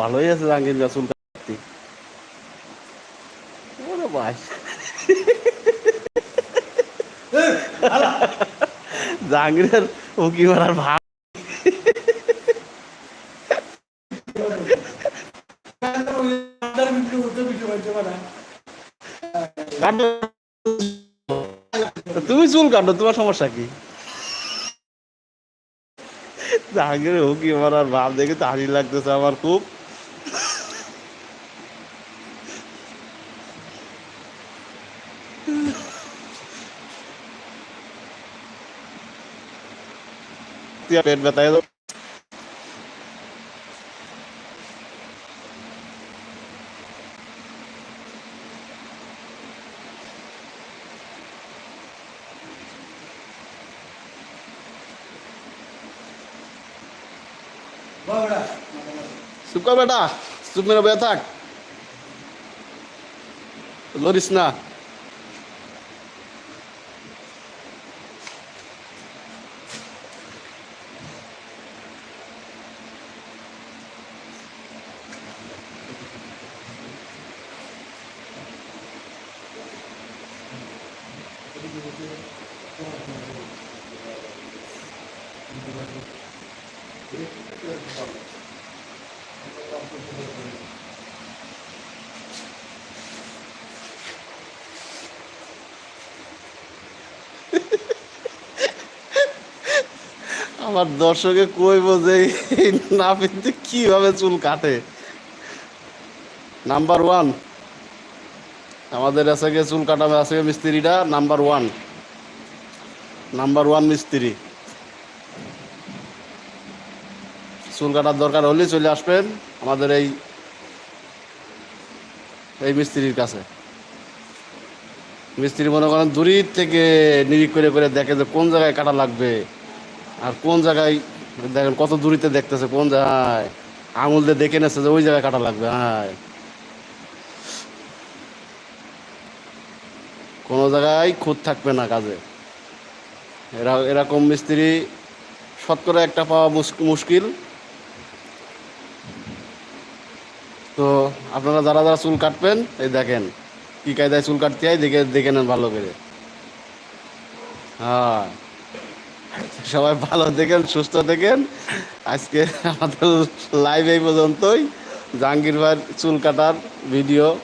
ভালোই আছে, জাহাঙ্গীর ভাই চুল কাটতে ওরে ভাই। জাহাঙ্গীরের উকি মারার ভাব। তুমি চুল কাটো, তোমার সমস্যা কি? জাহাঙ্গীরের উকি মারার ভাব দেখে তো হাসি লাগতেছে আমার খুব। सकती है रेट बताए दो तो। सुख बेटा सुख मेरा बैठक लोरिस्ना আমার দর্শকে কইব যে এই নাপিতে কীভাবে চুল কাটে? নাম্বার ওয়ান আমাদের আছে গিয়ে চুল কাটা আছে মিস্ত্রিটা নাম্বার ওয়ান নাম্বার ওয়ান মিস্ত্রি। চুল কাটার দরকার হলে চলে আসবেন আমাদের এই এই মিস্ত্রির কাছে। মিস্ত্রি মনে করেন দূরের থেকে নিরিখ করে করে দেখে যে কোন জায়গায় কাটা লাগবে আর কোন জায়গায়, দেখেন কত দূরিতে দেখতেছে, কোন জায়গায়। আঙুল দিয়ে দেখে নেছে যে ওই জায়গায় কাটা লাগবে হ্যাঁ কোনো জায়গায় খুঁত থাকবে না কাজে। এরা, এরকম মিস্ত্রি শতকরা একটা পাওয়া মুশ- মুশকিল। তো আপনারা যারা যারা চুল কাটবেন, এই দেখেন, কি কায়দায় চুল কাটতে হয়, দেখে দেখে নেন ভালো করে। হ্যাঁ সবাই ভালো দেখেন, সুস্থ দেখেন। আজকে আমাদের লাইভ এই পর্যন্তই। জাহাঙ্গীর ভাইয়ের চুল কাটার ভিডিও